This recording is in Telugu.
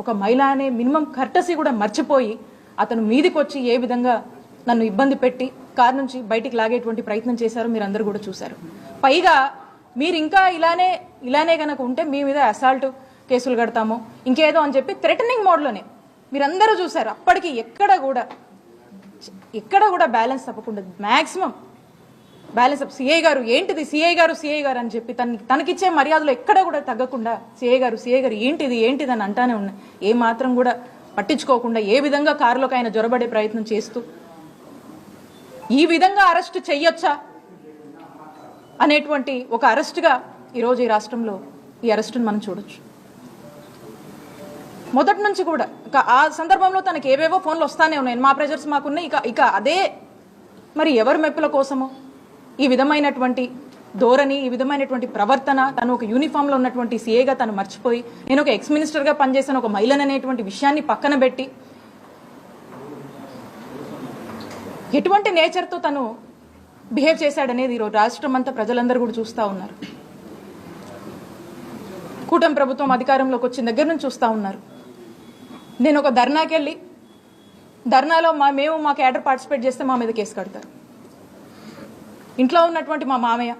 ఒక మహిళ అనే మినిమం కర్టసీ కూడా మర్చిపోయి అతను మీదికి వచ్చి ఏ విధంగా నన్ను ఇబ్బంది పెట్టి కారు నుంచి బయటికి లాగేటువంటి ప్రయత్నం చేశారో మీరు అందరూ కూడా చూశారు. పైగా మీరు ఇంకా ఇలానే ఇలానే కనుక ఉంటే మీ మీద అసాల్ట్ కేసులు కడతాము ఇంకేదో అని చెప్పి థ్రెటనింగ్ మోడ్లోనే మీరందరూ చూశారు. అప్పటికి ఎక్కడ కూడా ఎక్కడ కూడా బ్యాలెన్స్ తప్పకుండా మ్యాక్సిమం బ్యాలెన్స్ అప్ సిఐ గారు ఏంటిది సిఐ గారు సిఐ గారు అని చెప్పి తనకి తనకిచ్చే మర్యాదలు ఎక్కడ కూడా తగ్గకుండా సిఐ గారు సిఐ గారు ఏంటిది ఏంటిది అని అంటానే ఉన్నాయి ఏ మాత్రం కూడా పట్టించుకోకుండా ఏ విధంగా కారులోకి ఆయన జొరబడే ప్రయత్నం చేస్తూ. ఈ విధంగా అరెస్ట్ చెయ్యొచ్చా? అనేటువంటి ఒక అరెస్ట్గా ఈరోజు ఈ రాష్ట్రంలో ఈ అరెస్టును మనం చూడొచ్చు. మొదటి నుంచి కూడా ఆ సందర్భంలో తనకి ఏవేవో ఫోన్లు వస్తానే ఉన్నాయి. మా ప్రెజర్స్ మాకున్నాయి. ఇక ఇక అదే మరి ఎవరి మెప్పుల కోసమో? ఈ విధమైనటువంటి ధోరణి ఈ విధమైనటువంటి ప్రవర్తన తను ఒక యూనిఫామ్లో ఉన్నటువంటి సీఏగా తను మర్చిపోయి నేను ఒక ఎక్స్ మినిస్టర్గా పనిచేసిన ఒక మహిళను అనేటువంటి విషయాన్ని పక్కన పెట్టి ఎటువంటి నేచర్తో తను బిహేవ్ చేశాడనేది ఈరోజు రాష్ట్రం అంతా ప్రజలందరూ కూడా చూస్తూ ఉన్నారు. కూటమి ప్రభుత్వం అధికారంలోకి వచ్చిన దగ్గర నుంచి చూస్తూ ఉన్నారు. నేను ఒక ధర్నాకెళ్ళి ధర్నాలో మా మేము మా క్యాడర్ పార్టిసిపేట్ చేస్తే మా మీద కేసు కడతారు. ఇంట్లో ఉన్నటువంటి మా మామయ్య.